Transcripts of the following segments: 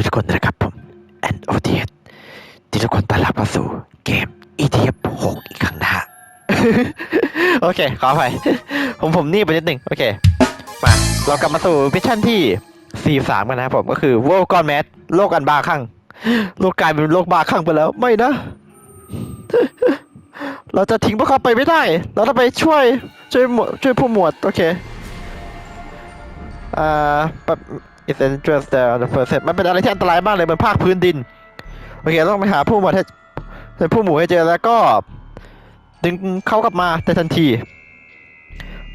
ดีทุกคนนะครับผม and o t s ที่ทุกคนต้อนรับเข้าสู่เกม ETF 6 อีกครั้งนะฮะ โอเค ขออภัยผมผมนี่ไปนิดหนึ่งโอเค มา เรากลับมาสู่มิชชั่นที่ 43 กันนะครับผม ก็คือ World Gone Mad โลกอันบ้าคลั่ง โลกกลายเป็นโลกบ้าคลั่งไปแล้ว ไม่นะ เราจะทิ้งพวกเขาไปไม่ได้ เราต้องไปช่วย ช่วยช่วยผู้หมวด โอเค อ่า it's dangerous there on the first step มันเป็นอะไรที่อันตรายมากเลยมันภาคพื้นดิน โอเค ต้องไปหาผู้หมวดให้ผู้หมู่ให้เจอแล้วก็ ดึงเขากลับมาในทันที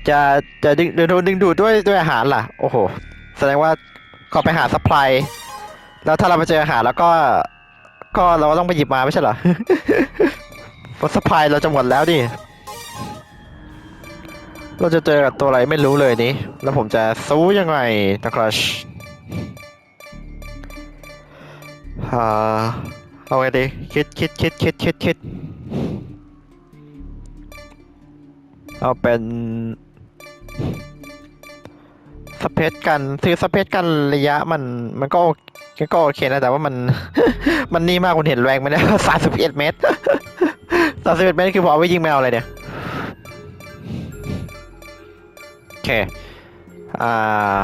จะจะดึงเดี๋ยวโดนดึงดูดด้วยด้วยอาหารล่ะ โอ้โห แสดงว่าเขาไปหาซัพพลายแล้วถ้าเราไปเจออาหารแล้วก็ ก็เราต้องไปหยิบมาไม่ใช่เหรอเพราะซัพพลายเราจะหมดแล้วดิเราจะเจอกับตัวอะไรไม่รู้เลยนี้ แล้วผมจะสู้ยังไงนะครับ เอาไงดีคิดคิดคิดคิดคิดคิดเอาเป็นสเปซกันซื้อสเปซกันระยะมันมันก็มันก็โอเคนะแต่ว่ามันมันนี่มากคุณเห็นแรงไหมเนี่ยสามสิบเอ็ดเมตรสามสิบเอ็ดเมตรคือผมเอไว้ยิงแมวอะไรเนี่ยโอเคอ่า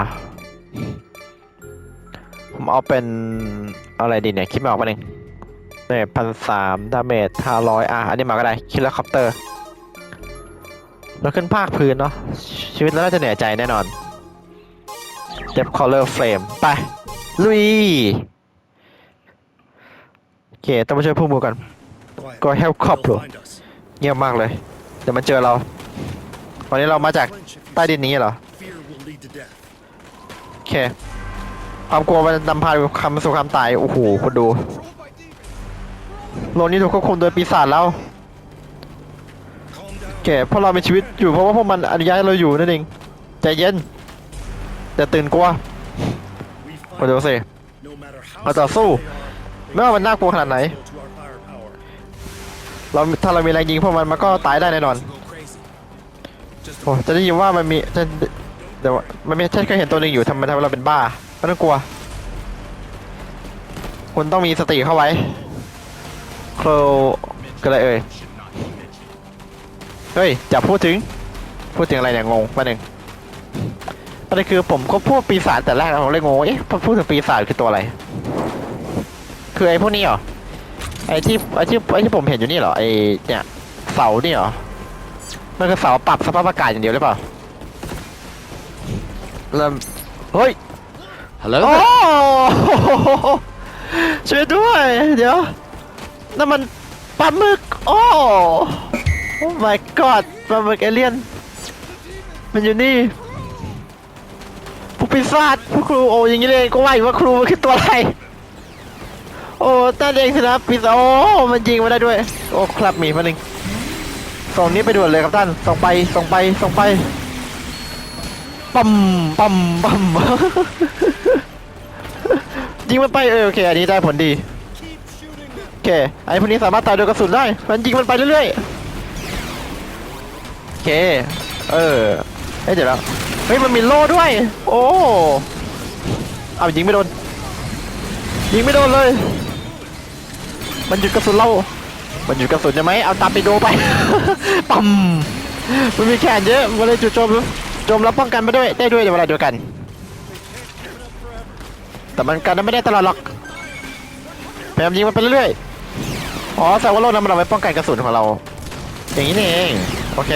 ผมเอาเป็นอะไรดีเนี่ย คิดไม่ออกมาหนึ่งเนี่ยพันสามดาเมจห้าร้อยอะ อันนี้มาก็ได้ คิดแล้วคอปเตอร์ เราขึ้นภาคพื้นเนาะ ชีวิตเราน่าจะเหนื่อยใจแน่นอนเจ็บคอลเลอร์เฟรมไป ลุย โอเค ต้องไปช่วยผู้มูก่อน Go Go help cop, bro. Find us. เงียบมากเลย เดี๋ยวมันเจอเรา วันนี้เรามาจากใต้ดินนี้เหรอ โอเค ความกลัวมันนำพาไปคำสู่ความตาย โอ้โหคนดูโลกนี้ถูกควบคุมโดยปีศาจแล้ว Calm โอ down. เพราะเรามีชีวิตอยู่เพราะว่าพวกมันอนุญาตให้เราอยู่นั่นเองใจเย็นอย่ตื่นกลัว We มาดูสิมาต่อสู้ไม่ว่ามันน่ากลัวขนาดไหน เราถ้าเรามีแรงยิงพวกมันมันก็ตายได้แน่นอนโอ้จะได้ยินว่ามันมีเดี๋ยวมันมีฉันเคยเห็นตัวหนึ่งอยู่ทำไมทำให้เราเป็นบ้า ไม่ต้องกลัว คุณต้องมีสติเข้าไว้ โครก็อะไรเอ่ย เฮ้ยจะพูดถึง พูดถึงอะไรเนี่ยงงประเด็นประเด็นคือผมก็พูดปีศาจแต่แรกผมเลยงงเอ๊ะพอพูดถึงปีศาจคือตัวอะไร คือไอ้พวกนี้เหรอ ไอ้ที่ไอ้ที่ไอ้ที่ผมเห็นอยู่นี่เหรอ ไอ้เนี่ยเสานี่เหรอ มันคือเสาปรับสภาพอากาศอย่างเดียวหรือเปล่า เริ่ม เฮ้ย Hello โอ้ช่วยด้วย เดี๋ยวนั่นมันปลาหมึก โอ้ โอ้ my god ปลาหมึกเอเลี่ยน มันอยู่นี่ผู้ปีศาจผู้ครูโอ้อยังงี้เลยก็ว่าอยู่ว่าครูมันคือตัวอะไร โอ้ตาเองสินะปีศาจโอ้ มันยิงมาได้ด้วย โอ้ ครับมีมาหนึ่งส่งนี้ไปด่วนเลยครับท่าน ส่งไป ส่งไป ส่งไป ปั๊มปั๊มปั๊มยิงมันไปเออโอเคอันนี้ได้ผลดีโอเคไอ้พวกนี้สามารถตายโดยกระสุนได้ มันยิงมันไปเรื่อยๆโอเคเออเฮ้ยเดี๋ยวแล้วเฮ้ยมันมีโล่ด้วย โอ้เอายิงไม่โดนยิงไม่โดนเลย มันหยุดกระสุนเรามันหยุดกระสุนใช่ไหมเอาตามไปโดไปปั๊มมันมีแขนเยอะมันเลยจุดโจมโจมแล้วป้องกันไปด้วยได้ด้วยในเวลาเดียวกัน แต่มันกันไม่ได้ตลอดหรอกพยายามยิงมันไปเรื่อยๆอ๋อแสดงว่าโล่นั้นมันเอาไว้ป้องกันกระสุนของเรา อย่างนี้นี่เองโอเค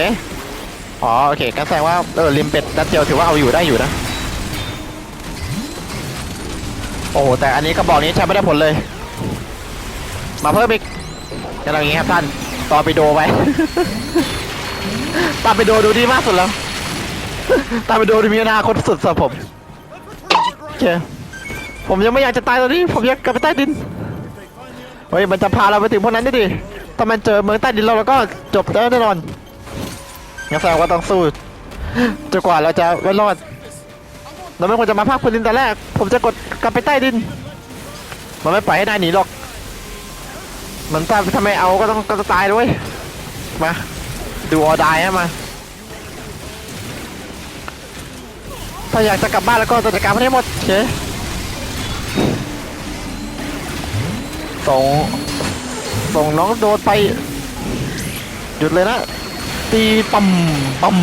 อ๋อโอเคก็แสดงว่าเออริมเป็ดนัดเดียวถือว่าเอาอยู่ได้อยู่นะโอ้โหแต่อันนี้กระบอกนี้ใช้ไม่ได้ผลเลย มาเพิ่มอีกจะทำอย่างนี้ครับท่านต่อไปโดไปตาไปโดดูดีมากสุดแล้ว ตามไปโดดูมีอนาคตสุดสำหรับผมโอเคผมยังไม่อยากจะตายตอนนี้ ผมอยากกลับไปใต้ดินเฮ้ยมันจะพาเราไปถึงพวกนั้นได้ดิถ้ามันเจอเมืองใต้ดินเราแล้วก็จบแล้วแน่นอนงั้นแสดงว่าต้องสู้จนกว่าเราจะไว้รอดเราไม่ควรจะมาภาคพื้นดินแต่แรก ผมจะกดกลับไปใต้ดิน มันไม่ปล่อยให้นายหนีหรอก มันถ้าทำไมเอาก็ต้องก็จะตายด้วยมา ดูออดายฮะมา ถ้าอยากจะกลับบ้านแล้วก็จะจัดการมันให้หมดโอเคส่งส่งน้องโดดไป หยุดเลยนะ ตีปั๊มปั๊ม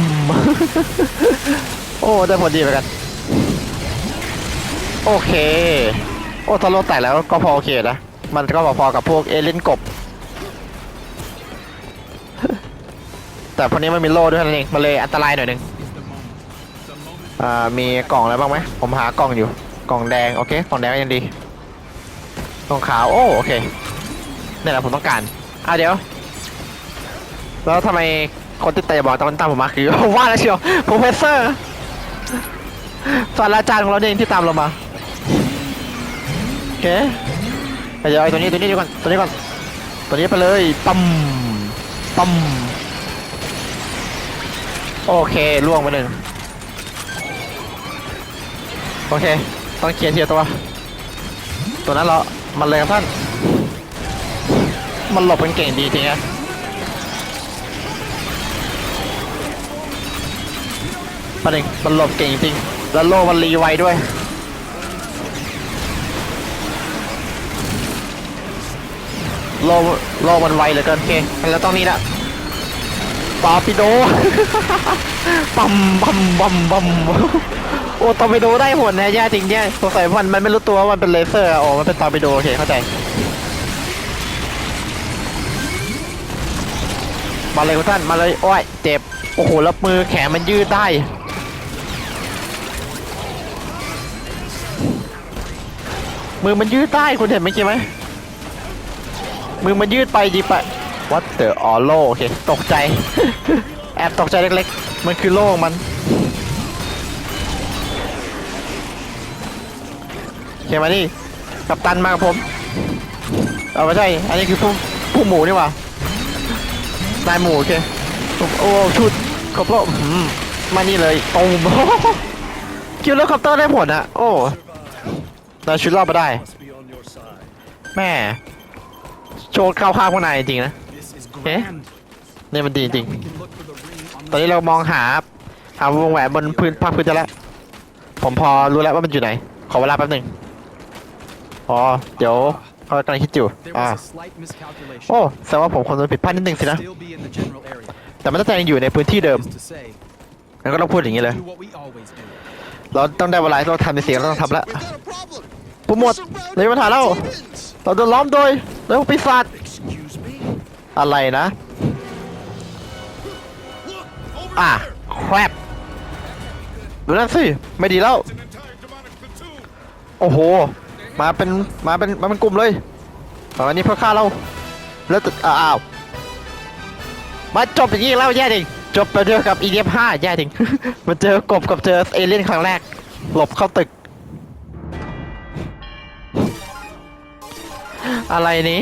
โอ้ ได้ผลดีเหมือนกัน โอเค โอ้ทะโลแตกแล้วก็พอโอเคนะ มันก็พอๆกับพวกเอเลนกบ แต่พวกนี้มันมีโล่ด้วยนั่นเอง มันเลยอันตรายหน่อยนึง อ่ามีกล่องอะไรบ้างไหมผมหากล่องอยู่ กล่องแดงโอเคกล่องแดงก็ยังดีกล่องขาวโอ้โอเคนี่แหละผมต้องการอะเดี๋ยว แล้วทำไมคนที่เตะบอกตามตามผมมาคือว่าแล้วเชียวโปรเฟสเซอร์ศาสตราจารย์ของเราเองที่ตามเรามาโอเคเดี๋ยวไอ้ตัวนี้ตัวนี้ดีก่อนตัวนี้ก่อนตัวนี้ไปเลยปั๊มปั๊มโอเคล่วงไปหนึ่ง โอเค ต้องเคลียร์เทียตัว ตัวนั้นเรา มันเลยครับท่าน มันหลบเป็นเก่งดีจริงอะประเด็นมันหลบเก่งจริง แล้วโลมันรีไวด้วย โลโลมันไวเหลือเกินโอเคแล้วต้องนี่ละปาปิโด ปั๊มปั๊มปั๊มปั๊ม อ้ตอร์ปิโดได้ผลนะแย่จริงแย่สงสัยมันมันไม่รู้ตัวว่ามันเป็นเลเซอร์อะโอ้มันเป็นตอร์ปิโดโอเคเข้าใจมาเลยคุณท่านมาเลยโอ้ยเจ็บโอ้โหแล้วมือแขนมันยืดได้มือมันยืดได้คุณเห็นเมื่อกี้ไหมมือมันยืดไปดีไปวัดเตออ๋ออโล่โอเคตกใจ แอบตกใจเล็กๆ มันคือโล่มัน คมานี่กับตันมากับผมเอาไม่ใช่ อันนี้คือผู้ผู้หมูนี่หว่านายหมูโอเคโอ้ชุดครบรอบมมานี่เลยตูมคิวเลอร์คอปเตอร์ได้ผลอะโอ้นายชุดรอดมาได้ แม่โชว์เข้าข้างพวกนายจริงนะเอ๊ะนี่มันดีจริง ตอนนี้เรามองหาหาวงแหวนบนพื้นภาคพื้นจะแล้วผมพอรู้แล้วว่ามันอยู่ไหน ขอเวลาแป๊บหนึ่ง อ๋อ เดี๋ยวเขากำลังคิดอยู่ There อ่า was a slight miscalculation. โอ้ แสดงว่าผมคงจะผิดพลาดนิดนึงสินะ Still be in the general area. แต่มันน่าจะยังอยู่ในพื้นที่เดิม Is to say, งั้นก็ต้องพูดอย่างนี้เลย do what we always do. เราต้องได้เวลาที่เราทำในสิ่งที่เราต้องทำแล้ว We've got a problem. ผู้หมวดเลยปัญหาแล้ว Demons. เราโดนล้อมโดยแล้วปีศาจ Excuse me? อะไรนะ Look, over อะ there. แครบดูนั่นสิ ไม่ดีแล้ว An entire demonic platoon. โอ้โห มาเป็นมาเป็นมาเป็นกลุ่มเลยอันนี้เพื่อฆ่าเรา แล้วตึอ้าวมาจบอย่างนี้แล้วแย่จริงจบไปเจอกับ EDF 5แย่จริงมาเจอกบกับเจอเอเลี่ยนครั้งแรก หลบเข้าตึก อะไรนี้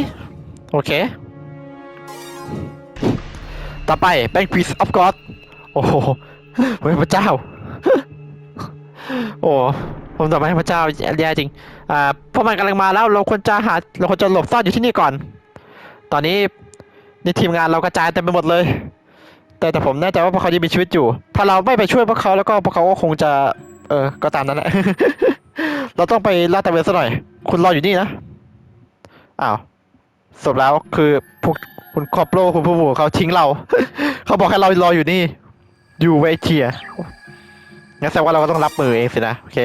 โอเค ต่อไปเป็น Quiz of God โอ้โหพระเจ้า โอ้ผมต่อไปพระเจ้าแย่จริง อ่าพราะมันกำลังมาแล้วเราควรจะหาเราควรจะหลบซ่อนอยู่ที่นี่ก่อน ตอนนี้ในทีมงานเรากระจายเต็มไปหมดเลย แต่แต่ผมแน่ใจว่าพวกเขายังมีชีวิตอยู่ ถ้าเราไม่ไปช่วยพวกเขาแล้วก็พวกเขาก็คงจะ เออก็ตามนั้นแหละ เราต้องไปลาดตระเวนซะหน่อย คุณรออยู่นี่นะ อ้าวสรุปแล้วคือพวกคุณครอบโลคุณผู้หมู่เขาทิ้งเรา เขาบอกให้เรารออยู่นี่ อยู่เวทียงั้นแสดงว่าเราก็ต้องรับมือเองสินะ โอเค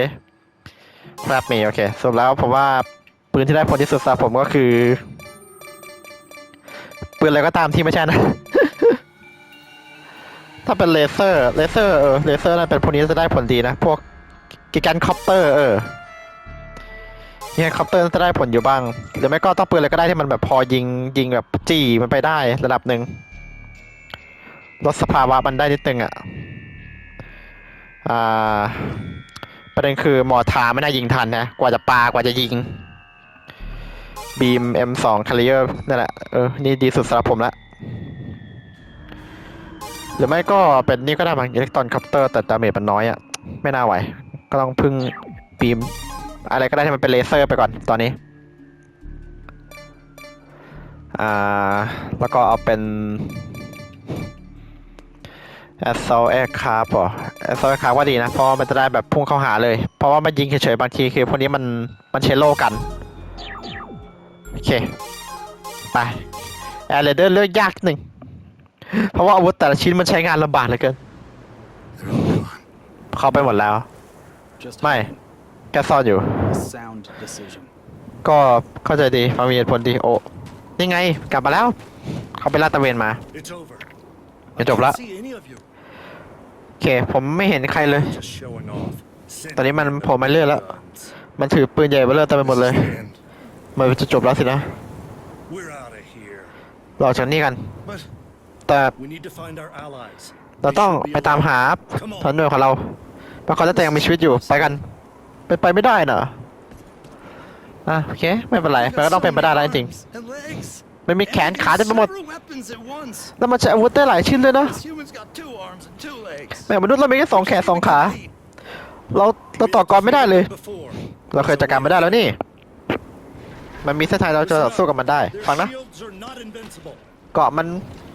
รับมือโอเคสรุปแล้วผมว่าปืนที่ได้ผลที่สุดสำหรับผมก็คือปืนอะไรก็ตามที่ไม่ใช่นะ ถ้าเป็นเลเซอร์เลเซอร์เออเลเซอร์นั่นเป็นพวกนี้จะได้ผลดีนะ พวกกิกันคอปเตอร์เออเนี่ยคอปเตอร์จะได้ผลอยู่บ้าง หรือไม่ก็ต้องปืนอะไรก็ได้ที่มันแบบพอยิงยิงแบบจี้มันไปได้ระดับหนึ่งลดสภาวะมันได้นิดนึงอะ อ่า ประเด็นคือหมอทาไม่น่ายิงทันนะ กว่าจะปากว่าจะยิง บีม M2 c a r r i e r นั่นแหละ เออ นี่ดีสุดสำหรับผมละ หรือไม่ก็เป็นนี่ก็ได้บางอิเล็กตรอนคัปเตอร์แต่ดาเมจมันน้อยอะ่ะ ไม่น่าไหว ก็ต้องพึ่งบีม อะไรก็ได้ที่มันเป็นเลเซอร์ไปก่อนตอนนี้ อ่า แล้วก็เอาเป็น Assault Aircraft เหรอ Assault Aircraft ว่าดีนะ เพราะว่ามันจะได้แบบพุ่งเข้าหาเลย เพราะว่ามันยิงเฉยๆ บางทีคือพวกนี้มันมันเชลโลกัน โอเค ไปแอร์เรเดอร์เลือกยากหนึ่ง เพราะว่าอาวุธแต่ละชิ้นมันใช้งานลำบากเหลือเกิน They're all gone. เข้าไปหมดแล้ว Just ไม่ แกซ่อนอยู่ a sound decision. ก็เข้าใจดีฟังมีเหตุผลดีโอ้นี่ไง กลับมาแล้ว เขาไปลาดตระเวนมา It's over. จะจบละ โอเคผมไม่เห็นใครเลย Just showing off. ตอนนี้มันโผล่มาเรื่อยแล้ว Guns. มันถือปืนใหญ่เบลเลอร์เต็มไปหมดเลย This is the end. มันจะจบแล้วสินะ We're out of here. เราออกจากนี่กัน But แต่ we need to find our allies. เราต้อง They should be ไปตามหา Come on. พันหน่วยของเราเพราะเขาจะยังมีชีวิตอยู่ ไปกัน ไปนไปไม่ได้น่ะอะโอเค ไม่เป็นไร We've มันก็ got ต้องเป็นไปได้ so แล้ว many จริง arms and legs. ๆมันมีแขน And we ขา can เต็มไปหมด several weapons at once. แล้วมันใช้อาวุธได้หลายชิ้นเลยนะ This human's got two arms and two legs. แม่มนุษย์เรามีแค่สองแขนสองขา เราเราต่อกรไม่ได้เลย Before. เราเคยจัดการไม่ได้แล้วนี่ มันมีเส้นทางเราจะสู้กับมันได้ Their ฟังนะ shields are not invincible. เกาะมัน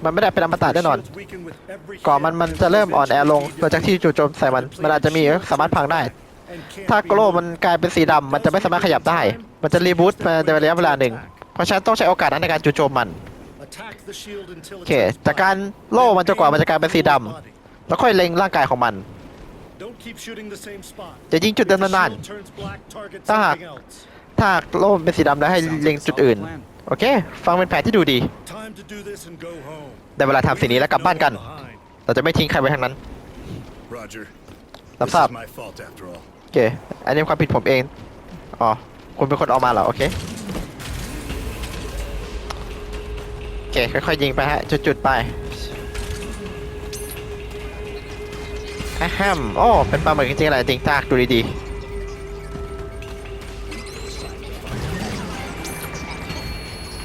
มันไม่ได้เป็นอมตะแน่นอน Shields weaken with every เกาะมัน hit มันจะเริ่มอ่อนแอลงหลังจากที่จู่โจมใส่มัน มันอาจจะมีสามารถพังได้ and can't ถ้า be โกโล moved. มันกลายเป็นสีดำมันจะไม่สามารถขยับได้ มันจะรีบูตมาในระยะเวลาหนึ่งเพ ราะฉะนั้นต้องใช้โอกาสนั้นในการจู่โจมมัน Attack the shield until โอ it เค turns จาก black. การโล่มันจะกว่ามันจะกลายเป็นสีดำแล้วค่อยเล็งร่างกายของมัน Don't keep shooting the same spot. จะยิงจุดเดิม If the นาน shield turns black, target ถ้าหาก something else. ๆถ้าโล่มันเป็นสีดำแล้วให้เล็งจุดอื่น โอเค ฟังเป็นแผนที่ดูดี Time to do this and go home. ได้เวลาทำสิ่งนี้แล้วกลับบ้านกัน No one behind. เราจะไม่ทิ้งใครไว้ทางนั้น Roger. รับ This ทราบ is my fault after all. โอเค อันนี้ความผิดผมเอง อ๋อ คุณเป็นคนเออกมาเหรอ โอเค เคค่อยๆยิงไปฮะ จุดๆไปอะแฮมโอ้ เป็นปลาหมึกจริงๆอะไรจริงตากดูดีๆ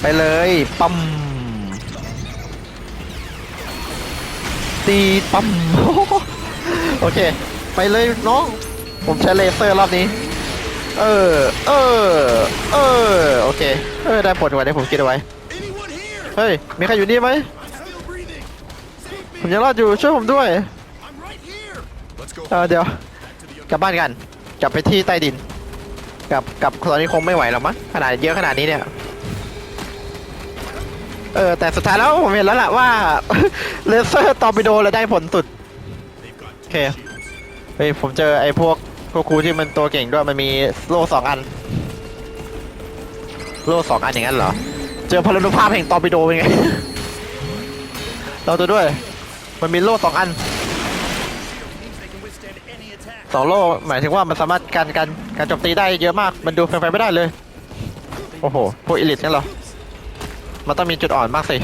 ไปเลยปั๊มตีปั๊มโอเค ไปเลยน้อง ผมใช้เลเซอร์รอบนี้ เออ เออ เออ โอเค เออ ได้ผลกว่าที่ผมคิดเอาไว้ เฮ้ย มีใครอยู่นี่ไหม ผมยังรอดอยู่ช่วยผมด้วยเออเดี๋ยว กลับบ้านกัน กลับไปที่ใต้ดิน กับกับตอนนี้คงไม่ไหวหรอกมั้งขนาดเยอะขนาดนี้เนี่ย เออ แต่สุดท้ายแล้วผมเห็นแล้วล่ะว่าเลเซอร์ตอร์ปิโดเลยได้ผลสุด โอเค เฮ้ย ผมเจอไอ้พวกพวกครูที่มันตัวเก่งด้วยมันมีโล่สองอัน โล่สองอันอย่างนั้นเหรอ เจอพลานุภาพแห่งตอร์ปิโดเป็นไง เราตัวด้วย มันมีโล่สองอันสองโล่หมายถึงว่ามันสามารถการการการโจมตีได้เยอะมาก มันดูเป็นไปไม่ได้เลย โอ้โห พวกอิลิทนี่เหรอ มันต้องมีจุดอ่อนมากสิ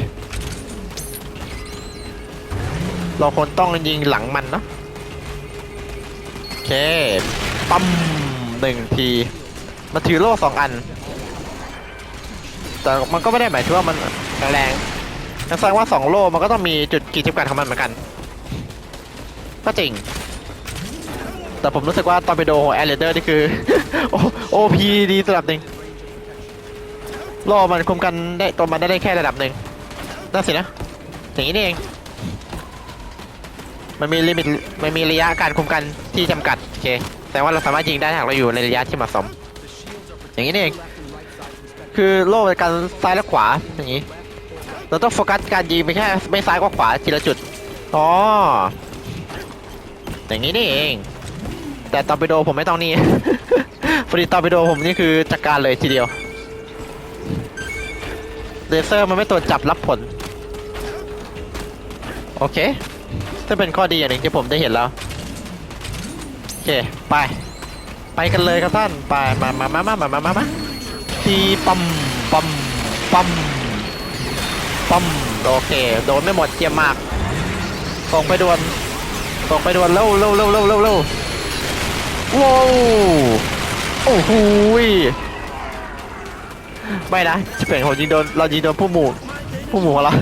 เราคนต้องยิงหลังมันนะโอเค ปั๊มหนึ่งที มันถือโล่สองอัน แต่มันก็ไม่ได้หมายถึงว่ามันแข็งแรงนั่นแสดงว่าสองโล่มันก็ต้องมีจุดขีดจำกัดของมันเหมือนกัน ก็จริง แต่ผมรู้สึกว่าตอร์ปิโดของแอร์เรเดอร์นี่คือ โอพีดีระดับหนึ่งโล่มันคุมกันได้ตัวมันได้แค่ระดับหนึ่งนั่นสินะอย่างนี้นี่เองมันมีลิมิตมันมีระยะการคุมกันที่จำกัดโอเคแต่ว่าเราสามารถยิงได้ถ้าหากเราอยู่ในระยะที่เหมาะสม อย่างนี้นี่เอง คือโล่ในการซ้ายและขวาอย่างนี้ เราต้องโฟกัสการยิงไปแค่ไม่ซ้ายก็ขวาทีละจุดอ๋ออย่างนี้นี่เอง แต่ตอร์ปิโดผมไม่ต้องนี่ฟรีตอร์ปิโดผมนี่คือจัดกการเลยทีเดียวเลเซอร์มันไม่ตรวจับรับผล โอเคถ้าเป็นข้อดีอย่างนึงที่ผมได้เห็นแล้ว โอเค ไป ไปกันเลยครับท่าน ไป มามามามามามามา ทีปั๊มปั๊มปั๊มปั๊มโอเค โดนไม่หมดเจียมมากส่งไปดวนส่งไปดวนเร็วเร็วเร็วเร็วเร็วเร็วว้าวโอ้โหไม่นะจะเป็นผมยิงโดนเรายิงโดนผู้หมู่ผู้หมู่ของเรา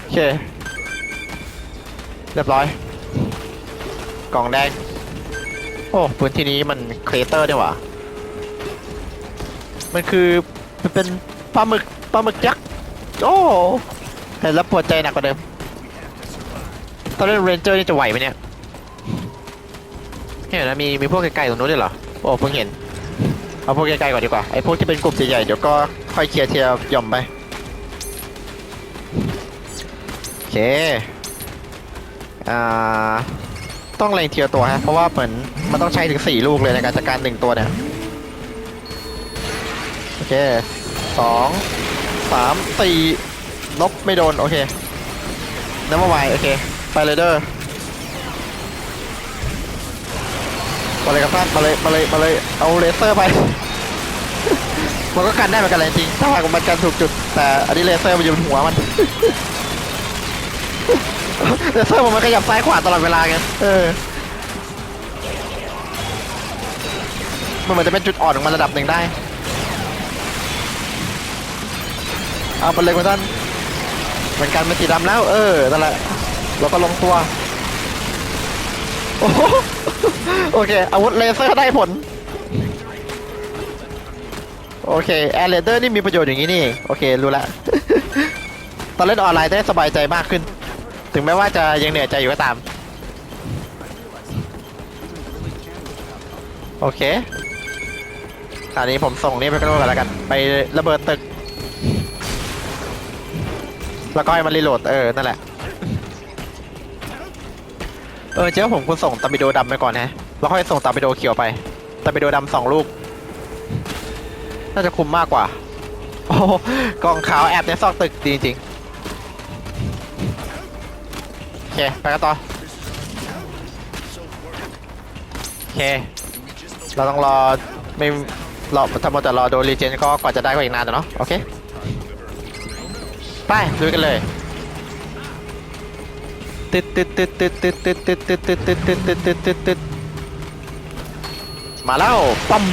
โอเคเรียบร้อย กล่องแดง โอ้พื้นที่นี้มันเครเตอร์นี่หว่ามันคือมันเป็นปลาหมึกปลาหมึกยักษ์โอ้เห็นแล้วปวดใจหนักกว่าเดิมตอนเล่นเรนเจอร์นี่จะไหวไหมเนี่ยเห็นนะมีมีพวกไกลๆตรงนู้นด้วยเหรอโอ้เพิ่งเห็นเอาพวกใกลๆก่อนดีกว่าไอ้พวกที่เป็นกลุ่มใหญ่ๆเดี๋ยวก็ค่อยเคลียร์เทียร์ย่อมไปโอเคอ่า ต้องเล็งเทียตัวฮะ เพราะว่าเหมือนมันต้องใช้ถึงสี่ลูกเลยในการจัดการหนึ่งตัวเนี่ย โอเคสองสามสี่ลบไม่โดน โอเคน้ำมาไวโอเค ไปเลยเด้อมาเลยครับท่านมาเลยมาเลยมาเลยเอาเลเซอร์ไป มันก็กันได้เหมือนกันแหละจริงถ้าหากมันกันถูกจุด แต่อันนี้เลเซอร์มันอยู่บนหัวมัน เลเซอร์ผมมันขยับซ้ายขวาตลอดเวลาไงเออมันเหมือนจะเป็นจุดอ่อนของมันระดับหนึ่งได้ เอาไปเลยคุณท่านเหมือนกันเป็นสีดำแล้ว เออนั่นแหละเราก็ลงตัว โอ้โหโอเค อาวุธเลเซอร์ได้ผล โอเค แอร์เรเดอร์นี่มีประโยชน์อย่างนี้นี่ โอเค รู้ละ ตอนเล่นออนไลน์ได้สบายใจมากขึ้น ถึงแม้ว่าจะยังเหนื่อยใจอยู่ก็ตาม โอเคคราวนี้ผมส่งนี่ไปกันกันแล้วกัน ไประเบิดตึก แล้วก็ให้มันรีโหลดเออ นั่นแหละ เออเจ้าผมคุณส่งตอร์ปิโดดำไปก่อนนะแล้วค่อยส่งตอร์ปิโดเขียวไปตอร์ปิโดดำสองลูก น่าจะคุ้มมากกว่า โอ้กองขาวแอบในซอกตึกจริงๆ เคไปกันต่อโอเค เราต้องรอไม่รอถ้ามัวแต่รอโดนรีเจนก็กว่าจะได้ก็อีกนานแต่เนาะโอเค ไปลุยกันเลยตึ๊ดตึ๊ดตึ๊ดตึ๊ดตึ๊ดตึ๊ดตึ๊ดตึ๊ดตึ๊ดตึ๊ดตึ๊ดตึ๊ดตึ๊ดตึ๊ดมาแล้วปั๊ม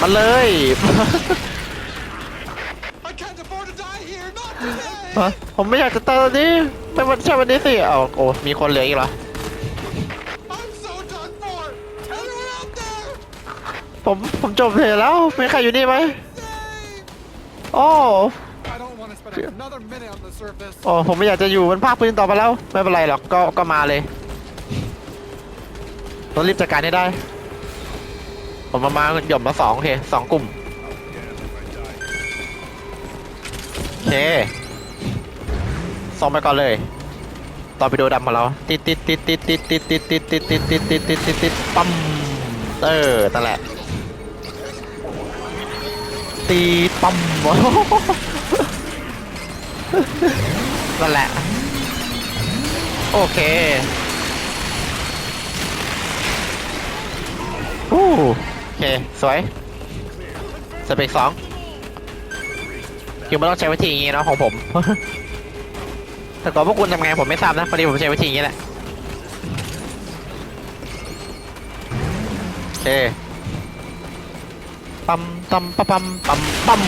มาเลย ฮะผมไม่อยากจะตายตอนนี้ไม่วันใช่วันนี้สิเอาโอ้มีคนเหลืออีกเหรอ I'm so done for! Anyone out there? ผมผมจบเลยแล้วมีใครอยู่นี่ไหมโอ้ I don't want to spend another minute on the surface. โอ้ผมไม่อยากจะอยู่บนภาคพื้นต่อไปแล้ว ไม่เป็นไรหรอกก็ก็มาเลยต้องรีบจัดการให้ได้ ผมมามาหย่อมมาสองโอเคสองกลุ่มโอเค ส่งไปก่อนเลย ตอนไปดูดำของเราติดติดติดติดติดติดติดติดติดติดติดติดติดติดติดปั๊มเออนั่นแหละตีปั๊มนั่นแหละ โอเคโอเค สวย สเปกสองคือมันต้องใช้วิธีอย่างงี้นะของผม แต่ก่อนพวกคุณทำไงผมไม่ทราบนะพอดีผมใช้วิธีอย่างงี้แหละโอเคปั๊มปั๊มปั๊มปั๊มปั๊ม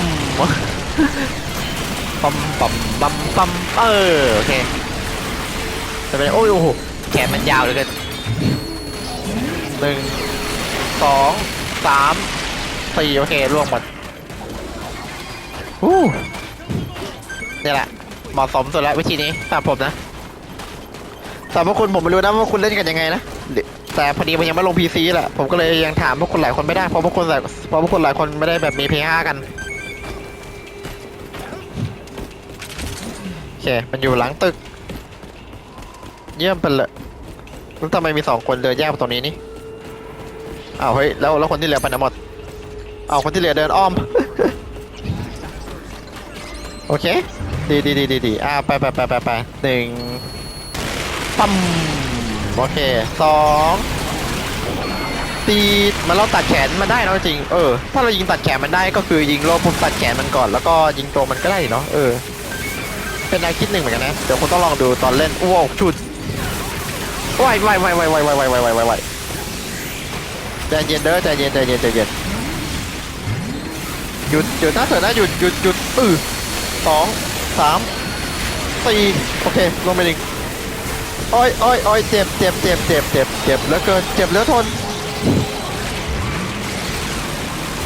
ปั๊มปั๊มปั๊มปั๊มเออโอเคจะเป็นโอ้ยโอ้โหแขนมันยาวเหลยเกินหนึ่งสองสามสี่โอเคร่วงหมดอู้นี่แหละ เหมาะสมสุดแล้ววิธีนี้ตามผมนะแต่พวกคุณผมไม่รู้นะว่าคุณเล่นกันยังไงนะแต่พอดีมันยังไม่ลง PC แหละผมก็เลยยังถามพวกคุณหลายคนไม่ได้เพราะพวกคุณหลายเพราะพวกคุณหลายคนไม่ได้แบบมี P5 กันโอเคมันอยู่หลังตึก เยี่ยมไปเลยแล้วทำไมมีสองคนเดินแยกตรงนี้นี่อ้าวเฮ้ยแล้วแล้วคนที่เหลือไปไหนหมดอ้าวคนที่เหลือเดินอ้อม โอเค ดีดีดีดีดีอ่าไปไปไปไปไปหนึ่งปั๊มโอเคสองตีมันเราตัดแขนมันได้เนะจริงเออถ้าเรายิงตัดแขนมันได้ก็คือยิงโลปุ๊บตัดแขนมันก่อน แล้วก็ยิงตัวมันก็ได้เนาะเออ เป็นแนวคิดหนึ่งเหมือนกันนะเดี๋ยวคุณต้องลองดูตอนเล่นว้าวชุดวายวายวายวายวายวายวายวายวายวายใจเย็นเด้อใจเย็นใจเย็นใจเย็นหยุดหยุดนะเถอะนะหยุดหยุดหยุดอือสอง สามสี่โอเคลงไปหนึ่งโอ้ยอ้ยอ้ยเจ็บเจ็บเจ็บเจ็บเจ็บเจ็บเหลือเกินเจ็บเหลือทน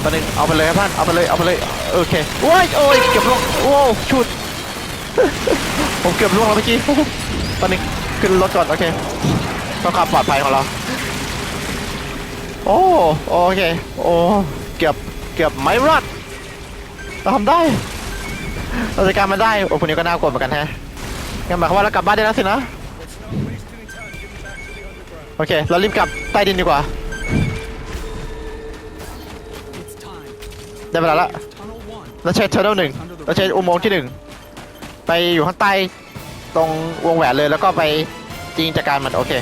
ตอนนึงเอาไปเลยครับท่านเอาไปเลยเอาไปเลยโอเคโอ้ยโอ้ยเก็บลงโอ้ชุดผมเกือบล่วงแล้วเมื่อกี้ตอนนี้ขึ้นรถก่อนโอเคเพื่อความปลอดภัยของเรา โอ้โอเค โอ้ เกือบ เกือบไม่รอดทำได้ เราจัดการมันได้โอ้คนนี้ก็น่ากลัวเหมือนกันแฮะงั้นหมายความว่าเรากลับบ้านได้แล้วสินะ โอเค เรารีบกลับใต้ดินดีกว่า ได้เวลาละเราใช้เทอร์เนลหนึ่งเราใช้อุโมงค์ที่หนึ่งไปอยู่ข้างใต้ตรงวงแหวนเลยแล้วก็ไปจริงจัดการมันโอเค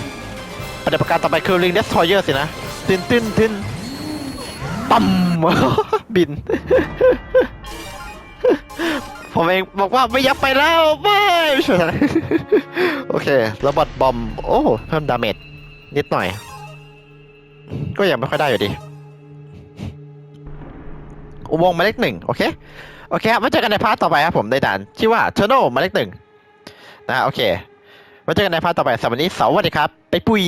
ปฏิบัติการต่อไปคือ Ring Destroyer สินะตินตินตินปั๊มบิน ผมเองบอกว่าไม่อยักไปแล้วไม่ช่วยโอเคระบดบอมโอ้เพิ่มดาเมจนิดหน่อย ก็ยังไม่ค่อยได้อยู่ดีอุโมงค์หมายเลขหนึ่งโอเคโอเคครับมาเจอกันในพาร์ทต่อไปครับผมในด่านชื่อว่า t u r n e l หมายเลขหนึ่งนะโอเคมาเจอกันในพาร์ทต่อไปสำหรับวันนี้สวัสดีครับไปปุย